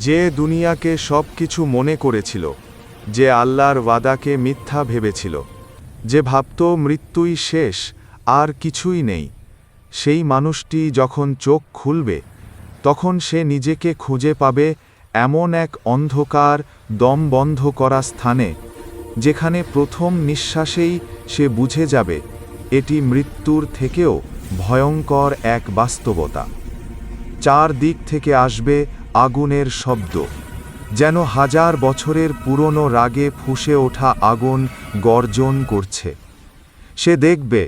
যে দুনিয়াকে সব কিছু মনে করেছিল, যে আল্লাহর ওয়াদাকে মিথ্যা ভেবেছিল, যে ভাবত মৃত্যুই শেষ, আর কিছুই নেই। সেই মানুষটি যখন চোখ খুলবে, তখন সে নিজেকে খুঁজে পাবে এমন এক অন্ধকার দম বন্ধ করা স্থানে, যেখানে প্রথম নিঃশ্বাসেই সে বুঝে যাবে, এটি মৃত্যুর থেকেও ভয়ঙ্কর এক বাস্তবতা। চার দিক থেকে আসবে আগুনের শব্দ, যেন হাজার বছরের পুরনো রাগে ফুঁসে ওঠা আগুন গর্জন করছে। সে দেখবে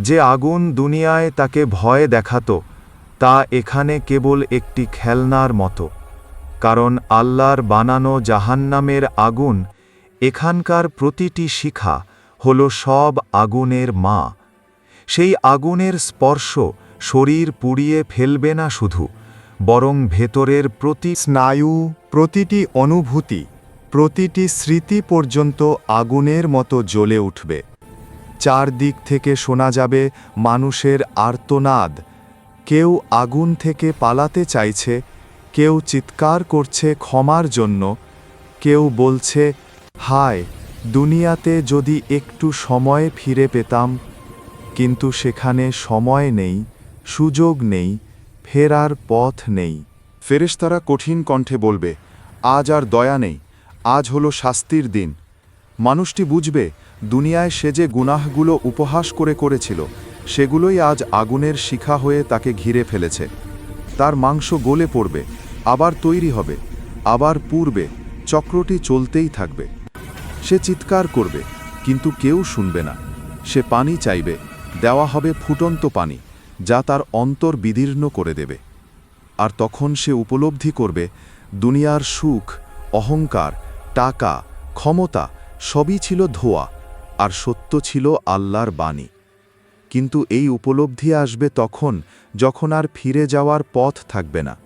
যে আগুন দুনিয়ায় তাকে ভয় দেখাত, তা এখানে কেবল একটি খেলনার মতো। কারণ আল্লাহর বানানো জাহান্নামের আগুন, এখানকার প্রতিটি শিখা হল সব আগুনের মা। সেই আগুনের স্পর্শ শরীর পুড়িয়ে ফেলবে না শুধু বরং ভেতরের প্রতি স্নায়ু, প্রতিটি অনুভূতি, প্রতিটি স্মৃতি পর্যন্ত আগুনের মতো জ্বলে উঠবে। চারদিক থেকে শোনা যাবে মানুষের আর্তনাদ। কেউ আগুন থেকে পালাতে চাইছে, কেউ চিৎকার করছে ক্ষমার জন্য, কেউ বলছে, হায়, দুনিয়াতে যদি একটু সময় ফিরে পেতাম, কিন্তু সেখানে সময় নেই, সুযোগ নেই ফেরার পথ নেই। ফেরেশতারা কঠিন কণ্ঠে বলবে, আজ আর দয়া নেই, আজ হলো শাস্তির দিন। মানুষটি বুঝবে, দুনিয়ায় সে যে গুনাহগুলো উপহাস করে করেছিল, সেগুলোই আজ আগুনের শিখা হয়ে তাকে ঘিরে ফেলেছে। তার মাংস গলে পড়বে, আবার তৈরি হবে, আবার পূর্বে চক্রটি চলতেই থাকবে। সে চিৎকার করবে, কিন্তু কেউ শুনবে না। সে পানি চাইবে, দেওয়া হবে ফুটন্ত পানি। যা তার অন্তর বিদীর্ণ করে দেবে। আর তখন সে উপলব্ধি করবে, দুনিয়ার সুখ, অহংকার, টাকা, ক্ষমতা সবই ছিল ধোয়া, আর সত্য ছিল আল্লাহর বাণী। কিন্তু এই উপলব্ধি আসবে তখন যখন আর ফিরে যাওয়ার পথ থাকবে না।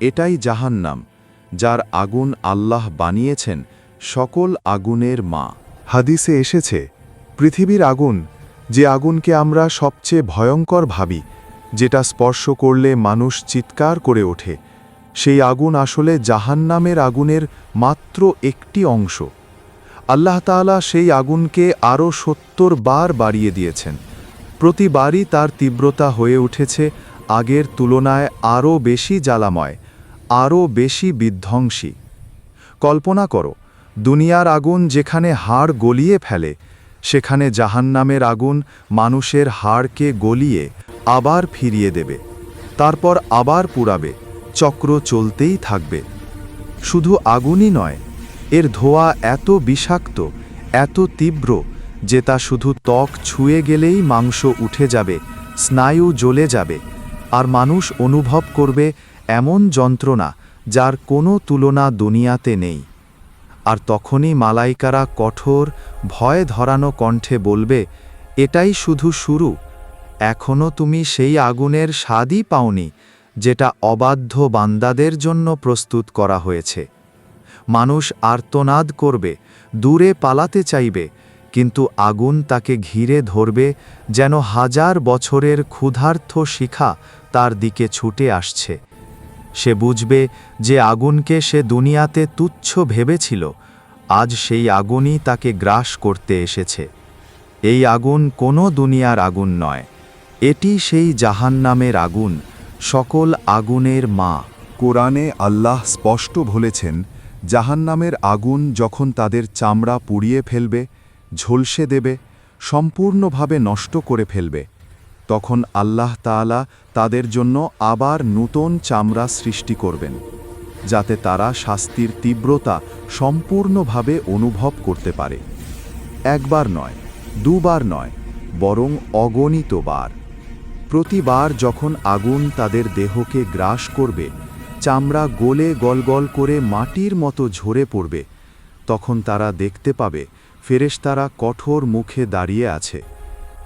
এটাই জাহান্নাম, যার আগুন আল্লাহ বানিয়েছেন সকল আগুনের মা। হাদিসে এসেছে, পৃথিবীর আগুন যে আগুনকে আমরা সবচেয়ে ভয়ঙ্কর ভাবি, যেটা স্পর্শ করলে মানুষ চিৎকার করে ওঠে, সেই আগুন আসলে জাহান্নামের আগুনের মাত্র একটি অংশ। আল্লাহ তাআলা সেই আগুনকে আরও সত্তর বার বাড়িয়ে দিয়েছেন। প্রতিবারই তার তীব্রতা হয়ে উঠেছে, আগের তুলনায় আরও বেশি জ্বালাময় আরও বেশি বিধ্বংসী। কল্পনা করো, দুনিয়ার আগুন যেখানে হাড় গলিয়ে ফেলে সেখানে জাহান্নামের আগুন মানুষের হাড়কে গলিয়ে আবার ফিরিয়ে দেবে। তারপর আবার পুরাবে চক্র চলতেই থাকবে। শুধু আগুনই নয়, এর ধোয়া এত বিষাক্ত, এত তীব্র যে তা শুধু ত্বক ছুঁয়ে গেলেই মাংস উঠে যাবে, স্নায়ু জ্বলে যাবে, আর মানুষ অনুভব করবে এমন যন্ত্রণা যার কোনো তুলনা দুনিয়াতে নেই। আর তখনই মালাইকারা কঠোর, ভয় ধরানো কণ্ঠে বলবে, এটাই শুধু শুরু। এখনও তুমি সেই আগুনের স্বাদই পাওনি, যেটা অবাধ্য বান্দাদের জন্য প্রস্তুত করা হয়েছে। মানুষ আর্তনাদ করবে, দূরে পালাতে চাইবে, কিন্তু আগুন তাকে ঘিরে ধরবে যেন হাজার বছরের ক্ষুধার্থ শিখা তার দিকে ছুটে আসছে। সে বুঝবে যে আগুনকে সে দুনিয়াতে তুচ্ছ ভেবেছিল। আজ সেই আগুনই তাকে গ্রাস করতে এসেছে। এই আগুন কোনো দুনিয়ার আগুন নয়। এটি সেই জাহান্নামের আগুন, সকল আগুনের মা। কোরআনে আল্লাহ স্পষ্ট বলেছেন, জাহান্নামের আগুন যখন তাদের চামড়া পুড়িয়ে ফেলবে, ঝলসে দেবে, সম্পূর্ণভাবে নষ্ট করে ফেলবে। তখন আল্লাহ তাআলা তাদের জন্য আবার নূতন চামড়া সৃষ্টি করবেন, যাতে তারা শাস্তির তীব্রতা সম্পূর্ণভাবে অনুভব করতে পারে। একবার নয়, দুবার নয়, বরং অগণিতবার প্রতিবার যখন আগুন তাদের দেহকে গ্রাস করবে, চামড়া গলে গলগল করে মাটির মতো ঝরে পড়বে, তখন তারা দেখতে পাবে, ফেরেশতারা কঠোর মুখে দাঁড়িয়ে আছে।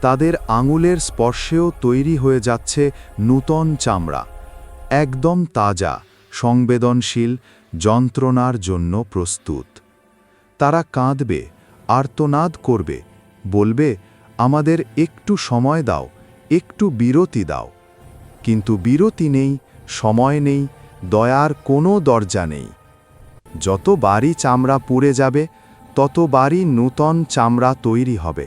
তাদের আঙুলের স্পর্শেও তৈরি হয়ে যাচ্ছে নূতন চামড়া। একদম তাজা, সংবেদনশীল, যন্ত্রণার জন্য প্রস্তুত। তারা কাঁদবে, আর্তনাদ করবে, বলবে, আমাদের একটু সময় দাও, একটু বিরতি দাও। কিন্তু বিরতি নেই, সময় নেই, দয়ার কোনো দরজা নেই। যত বাড়ি চামড়া পুড়ে যাবে ততবারই নূতন চামড়া তৈরি হবে।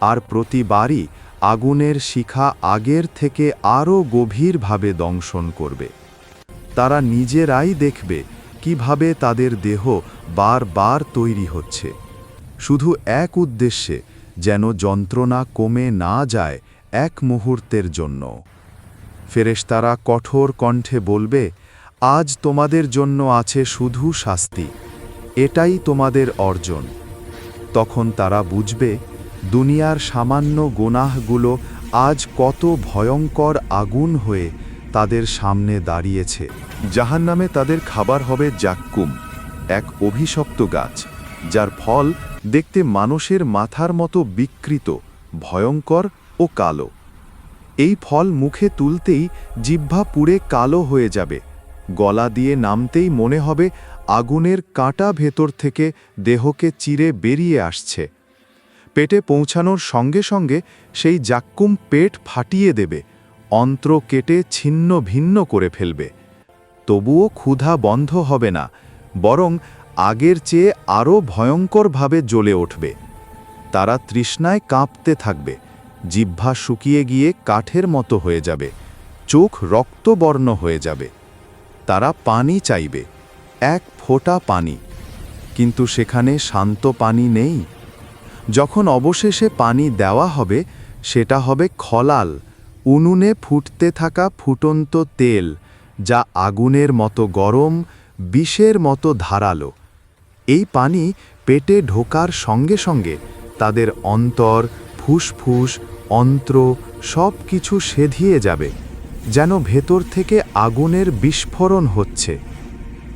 আর প্রতিবারই আগুনের শিখা আগের থেকে আরও গভীরভাবে দংশন করবে। তারা নিজেরাই দেখবে কীভাবে তাদের দেহ বারবার তৈরি হচ্ছে। শুধু এক উদ্দেশ্যে যেন যন্ত্রণা কমে না যায় এক মুহূর্তের জন্য। ফেরেশতারা কঠোর কণ্ঠে বলবে, আজ তোমাদের জন্য আছে শুধু শাস্তি, এটাই তোমাদের অর্জন। তখন তারা বুঝবে দুনিয়ার সামান্য গোনাহগুলো আজ কত ভয়ঙ্কর আগুন হয়ে তাদের সামনে দাঁড়িয়েছে। জাহান্নামে তাদের খাবার হবে জাক্কুম, এক অভিশপ্ত গাছ, যার ফল দেখতে মানুষের মাথার মতো বিকৃত, ভয়ঙ্কর ও কালো। এই ফল মুখে তুলতেই জিহ্বা পুড়ে কালো হয়ে যাবে। গলা দিয়ে নামতেই মনে হবে আগুনের কাঁটা ভেতর থেকে দেহকে চিরে বেরিয়ে আসছে। পেটে পৌঁছানোর সঙ্গে সঙ্গে সেই জাক্কুম পেট ফাটিয়ে দেবে, অন্ত্র কেটে ছিন্ন ভিন্ন করে ফেলবে। তবুও ক্ষুধা বন্ধ হবে না, বরং আগের চেয়ে আরও ভয়ঙ্করভাবে জ্বলে উঠবে। তারা তৃষ্ণায় কাঁপতে থাকবে, জিহ্বা শুকিয়ে গিয়ে কাঠের মতো হয়ে যাবে, চোখ রক্তবর্ণ হয়ে যাবে। তারা পানি চাইবে, এক ফোঁটা পানি। কিন্তু সেখানে শান্ত পানি নেই। যখন অবশেষে পানি দেওয়া হবে, সেটা হবে খলাল, উনুনে ফুটতে থাকা ফুটন্ত তেল, যা আগুনের মতো গরম, বিষের মতো ধারালো। এই পানি পেটে ঢোকার সঙ্গে সঙ্গে তাদের অন্তর, ফুসফুস, অন্ত্র সব কিছু সেধিয়ে যাবে, যেন ভেতর থেকে আগুনের বিস্ফোরণ হচ্ছে।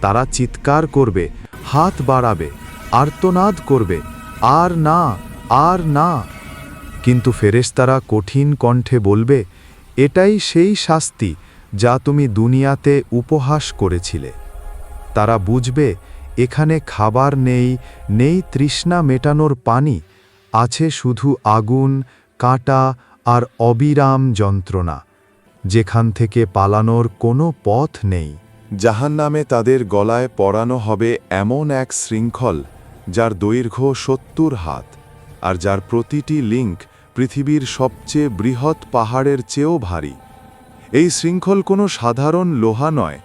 তারা চিৎকার করবে, হাত বাড়াবে, আর্তনাদ করবে আর না আর না। কিন্তু ফেরেস্তারা কঠিন কণ্ঠে বলবে, এটাই সেই শাস্তি যা তুমি দুনিয়াতে উপহাস করেছিলে। তারা বুঝবে, এখানে খাবার নেই নেই তৃষ্ণা মেটানোর পানি, আছে শুধু আগুন, কাঁটা আর অবিরাম যন্ত্রণা, যেখান থেকে পালানোর কোনো পথ নেই। জাহান্নামে তাদের গলায় পরানো হবে এমন এক শৃঙ্খল যার দৈর্ঘ্য সত্তর হাত, আর যার প্রতিটি লিঙ্ক পৃথিবীর সবচেয়ে বৃহৎ পাহাড়ের চেয়েও ভারী। এই শৃঙ্খল কোনো সাধারণ লোহা নয়,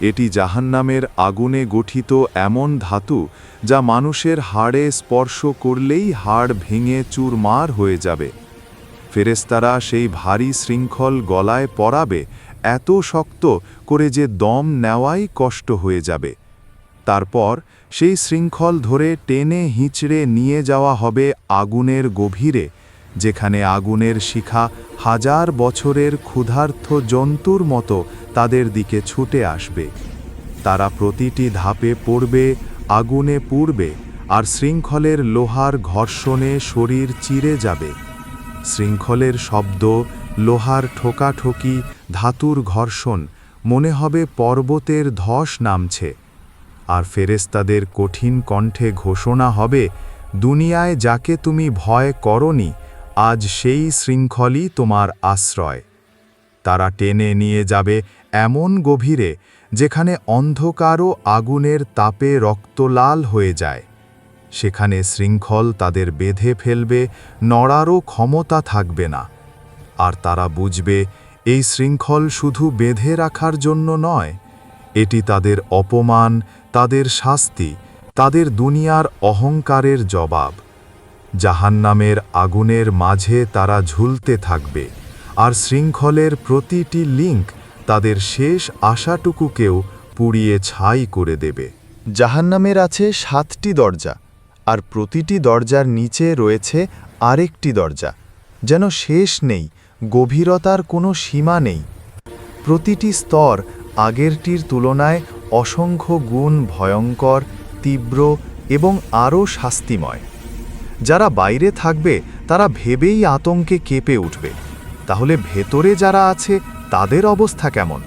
এটি জাহান্নামের আগুনে গঠিত এমন ধাতু যা মানুষের হাড়ে স্পর্শ করলেই হাড় ভেঙে চুরমার হয়ে যাবে। ফেরেস্তারা সেই ভারী শৃঙ্খল গলায় পরাবে, এত শক্ত করে যে দম নেওয়াই কষ্ট হয়ে যাবে। তারপর সেই শৃঙ্খল ধরে টেনে হিঁচড়ে নিয়ে যাওয়া হবে আগুনের গভীরে, যেখানে আগুনের শিখা হাজার বছরের ক্ষুধার্থ জন্তুর মতো তাদের দিকে ছুটে আসবে। তারা প্রতিটি ধাপে পড়বে, আগুনে পুড়বে, আর শৃঙ্খলের লোহার ঘর্ষণে শরীর চিরে যাবে। শৃঙ্খলের শব্দ, লোহার ঠোকাঠকি, ধাতুর ঘর্ষণ, মনে হবে পর্বতের ধস নামছে। আর ফেরেস্তাদের কঠিন কণ্ঠে ঘোষণা হবে, দুনিয়ায় যাকে তুমি ভয় করনি, আজ সেই শৃঙ্খলই তোমার আশ্রয়। তারা টেনে নিয়ে যাবে এমন গভীরে, যেখানে অন্ধকারও আগুনের তাপে রক্তলাল হয়ে যায়। সেখানে শৃঙ্খল তাদের বেঁধে ফেলবে, নড়ারও ক্ষমতা থাকবে না। আর তারা বুঝবে, এই শৃঙ্খল শুধু বেঁধে রাখার জন্য নয়, এটি তাদের অপমান তাদের শাস্তি, তাদের দুনিয়ার অহংকারের জবাব। জাহান্নামের আগুনের মাঝে তারা ঝুলতে থাকবে, আর শৃঙ্খলের প্রতিটি লিঙ্ক তাদের শেষ আশাটুকুকেও পুড়িয়ে ছাই করে দেবে। জাহান্নামের আছে সাতটি দরজা, আর প্রতিটি দরজার নিচে রয়েছে আরেকটি দরজা। যেন শেষ নেই, গভীরতার কোনো সীমা নেই। প্রতিটি স্তর আগেরটির তুলনায় অসংখ্য গুণ ভয়ঙ্কর, তীব্র এবং আরও শাস্তিময়। যারা বাইরে থাকবে, তারা ভেবেই আতঙ্কে কেঁপে উঠবে। তাহলে ভেতরে যারা আছে, তাদের অবস্থা কেমন?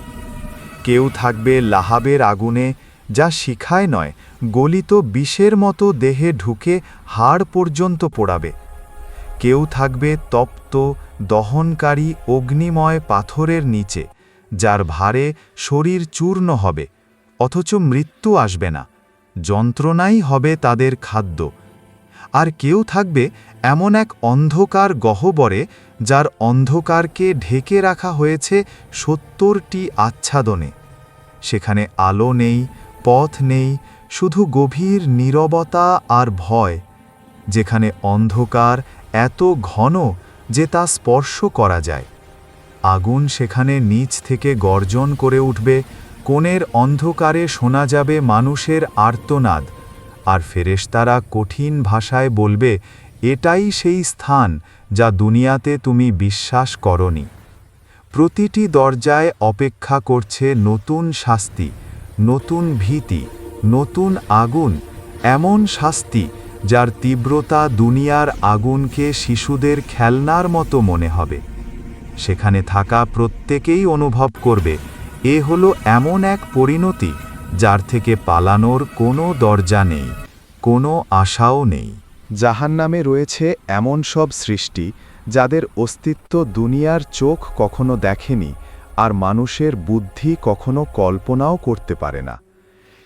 কেউ থাকবে লাহাবের আগুনে, যা শিখায় নয়, গলিত বিষের মতো দেহে ঢুকে হাড় পর্যন্ত পোড়াবে। কেউ থাকবে তপ্ত, দহনকারী অগ্নিময় পাথরের নিচে, যার ভারে শরীর চূর্ণ হবে। অথচ মৃত্যু আসবে না। যন্ত্রণাই হবে তাদের খাদ্য। আর কেউ থাকবে এমন এক অন্ধকার গহ্বরে, যার অন্ধকারকে ঢেকে রাখা হয়েছে সত্তরটি আচ্ছাদনে। সেখানে আলো নেই, পথ নেই, শুধু গভীর নীরবতা আর ভয়, যেখানে অন্ধকার এত ঘন যে তা স্পর্শ করা যায়। আগুন সেখানে নিচ থেকে গর্জন করে উঠবে কোণের অন্ধকারে শোনা যাবে মানুষের আর্তনাদ, আর ফেরেশতারা কঠিন ভাষায় বলবে, এটাই সেই স্থান যা দুনিয়াতে তুমি বিশ্বাস করনি। প্রতিটি দরজায় অপেক্ষা করছে নতুন শাস্তি, নতুন ভীতি, নতুন আগুন, এমন শাস্তি যার তীব্রতা দুনিয়ার আগুনকে শিশুদের খেলনার মতো মনে হবে। সেখানে থাকা প্রত্যেকেই অনুভব করবে এ হলো এমন এক পরিণতি যার থেকে পালানোর কোনো দরজা নেই, কোনো আশাও নেই। জাহান্নামে রয়েছে এমন সব সৃষ্টি যাদের অস্তিত্ব দুনিয়ার চোখ কখনো দেখেনি আর মানুষের বুদ্ধি কখনো কল্পনাও করতে পারে না।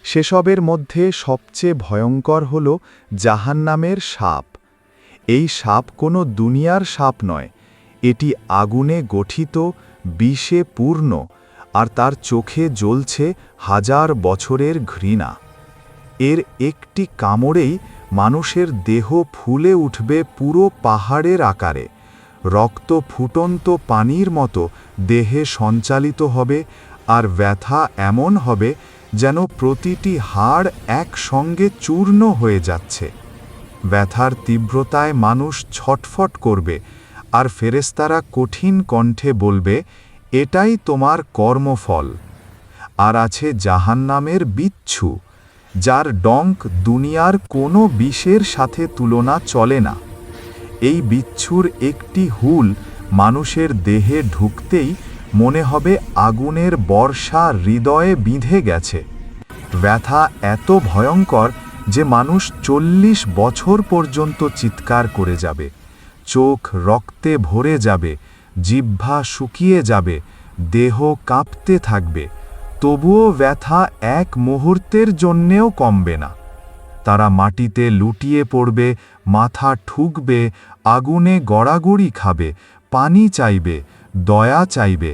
সেসবের মধ্যে সবচেয়ে ভয়ঙ্কর হল জাহান্নামের সাপ। এই সাপ কোনো দুনিয়ার সাপ নয়, এটি আগুনে গঠিত, বিষে পূর্ণ আর তার চোখে জ্বলছে হাজার বছরের ঘৃণা। এর একটি কামড়েই মানুষের দেহ ফুলে উঠবে পুরো পাহাড়ের আকারে। রক্ত ফুটন্ত পানির মতো দেহে সঞ্চালিত হবে আর ব্যথা এমন হবে যেন প্রতিটি হাড় একসঙ্গে চূর্ণ হয়ে যাচ্ছে। ব্যথার তীব্রতায় মানুষ ছটফট করবে আর ফেরেস্তারা কঠিন কণ্ঠে বলবে এটাই তোমার কর্মফল। আর আছে জাহান্নামের বিচ্ছু, যার ডঙ্ক দুনিয়ার কোনো বিষের সাথে তুলনা চলে না। এই বিচ্ছুর একটি হুল মানুষের দেহে ঢুকতেই মনে হবে আগুনের বর্ষা হৃদয়ে বিঁধে গেছে। ব্যথা এত ভয়ঙ্কর যে মানুষ চল্লিশ বছর পর্যন্ত চিৎকার করে যাবে, চোখ রক্তে ভরে যাবে জিহ্বা শুকিয়ে যাবে, দেহ কাঁপতে থাকবে, তবুও ব্যথা এক মুহূর্তের জন্যেও কমবে না। তারা মাটিতে লুটিয়ে পড়বে, মাথা ঠুকবে, আগুনে গড়াগড়ি খাবে, পানি চাইবে, দয়া চাইবে,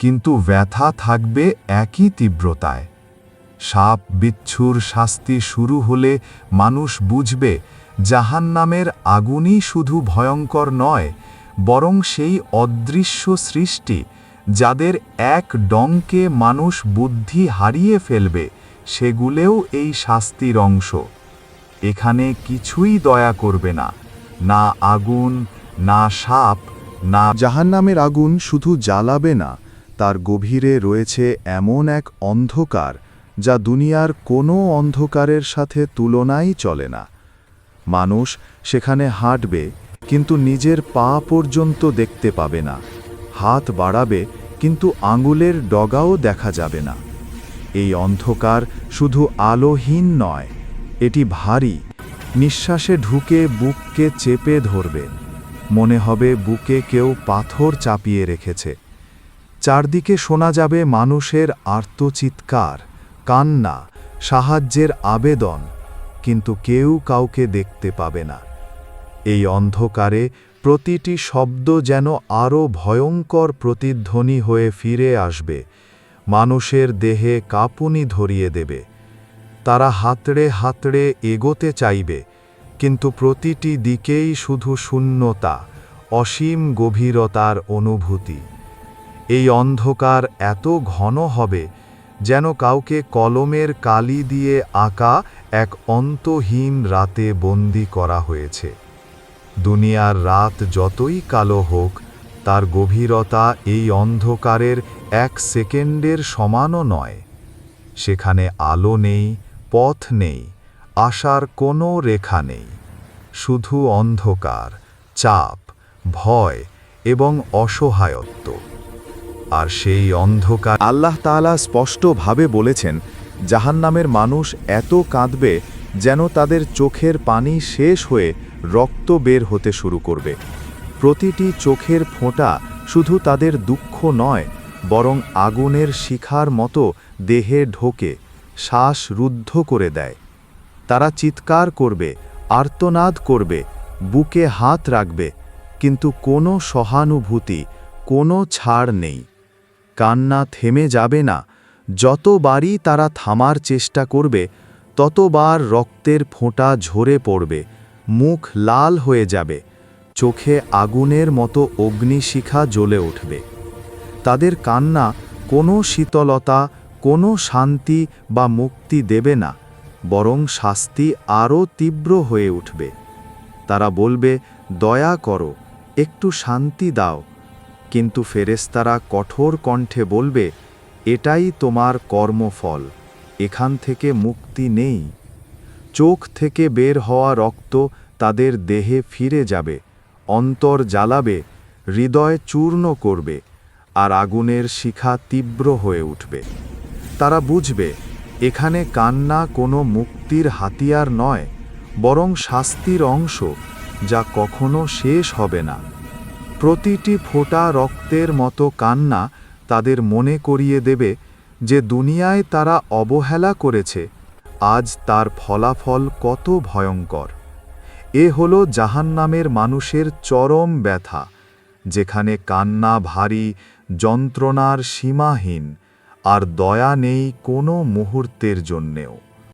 কিন্তু ব্যথা থাকবে একই তীব্রতায়। সাপ বিচ্ছুর শাস্তি শুরু হলে মানুষ বুঝবে, জাহান্নামের আগুনই শুধু ভয়ঙ্কর নয় বরং সেই অদৃশ্য সৃষ্টি যাদের এক ডঙ্কে মানুষ বুদ্ধি হারিয়ে ফেলবে, সেগুলোও এই শাস্তির অংশ। এখানে কিছুই দয়া করবে না না আগুন, না সাপ, না জাহান্নামের আগুন শুধু জ্বালাবে না, তার গভীরে রয়েছে এমন এক অন্ধকার, যা দুনিয়ার কোনো অন্ধকারের সাথে তুলনাই চলে না। মানুষ সেখানে হাঁটবে কিন্তু নিজের পা পর্যন্ত দেখতে পাবে না। হাত বাড়াবে, কিন্তু আঙুলের ডগাও দেখা যাবে না। এই অন্ধকার শুধু আলোহীন নয়, এটি ভারী। নিঃশ্বাসে ঢুকে বুককে চেপে ধরবে। মনে হবে বুকে কেউ পাথর চাপিয়ে রেখেছে। চারদিকে শোনা যাবে মানুষের আর্তচিৎকার, কান্না, সাহায্যের আবেদন, কিন্তু কেউ কাউকে দেখতে পাবে না। এই অন্ধকারে প্রতিটি শব্দ যেন আরও ভয়ঙ্কর প্রতিধ্বনি হয়ে ফিরে আসবে। মানুষের দেহে কাঁপুনি ধরিয়ে দেবে। তারা হাতড়ে হাতড়ে এগোতে চাইবে, কিন্তু প্রতিটি দিকেই শুধু শূন্যতা, অসীম গভীরতার অনুভূতি। এই অন্ধকার এত ঘন হবে যেন কাউকে কলমের কালি দিয়ে আঁকা এক অন্তহীন রাতে বন্দি করা হয়েছে। দুনিয়ার রাত যতই কালো হোক, তার গভীরতা এই অন্ধকারের এক সেকেন্ডের সমানও নয়। সেখানে আলো নেই, পথ নেই, আশার কোনো রেখা নেই। শুধু অন্ধকার, চাপ, ভয় এবং অসহায়ত্ব। আর সেই অন্ধকার আল্লাহ তাআলা স্পষ্টভাবে বলেছেন, জাহান্নামের মানুষ এত কাঁদবে যেন তাদের চোখের পানি শেষ হয়ে রক্ত বের হতে শুরু করবে। প্রতিটি চোখের ফোঁটা শুধু তাদের দুঃখ নয়, বরং আগুনের শিখার মতো দেহে ঢোকে, শ্বাস রুদ্ধ করে দেয়। তারা চিৎকার করবে, আর্তনাদ করবে, বুকে হাত রাখবে, কিন্তু কোনো সহানুভূতি, কোনো ছাড় নেই। কান্না থেমে যাবে না, যতবারই তারা থামার চেষ্টা করবে, ততবার রক্তের ফোঁটা ঝরে পড়বে। মুখ লাল হয়ে যাবে, চোখে আগুনের মতো অগ্নিশিখা জ্বলে উঠবে। তাদের কান্না কোনো শীতলতা, কোনো শান্তি বা মুক্তি দেবে না, বরং শাস্তি আরও তীব্র হয়ে উঠবে। তারা বলবে, দয়া করো, একটু শান্তি দাও। কিন্তু ফেরেস্তারা কঠোর কণ্ঠে বলবে, এটাই তোমার কর্মফল, এখান থেকে মুক্তি নেই। চোখ থেকে বের হওয়া রক্ত তাদের দেহে ফিরে যাবে, অন্তর জ্বালাবে, হৃদয় চূর্ণ করবে, আর আগুনের শিখা তীব্র হয়ে উঠবে। তারা বুঝবে, এখানে কান্না কোনো মুক্তির হাতিয়ার নয়, বরং শাস্তির অংশ, যা কখনো শেষ হবে না। প্রতিটি ফোঁটা রক্তের মতো কান্না তাদের মনে করিয়ে দেবে যে দুনিয়ায় তারা অবহেলা করেছে আজ তার ফলাফল কত ভয়ঙ্কর। এ হল জাহান্নামের মানুষের চরম ব্যথা, যেখানে কান্না ভারী, যন্ত্রণার সীমাহীন, আর দয়া নেই কোনো মুহূর্তের জন্যেও।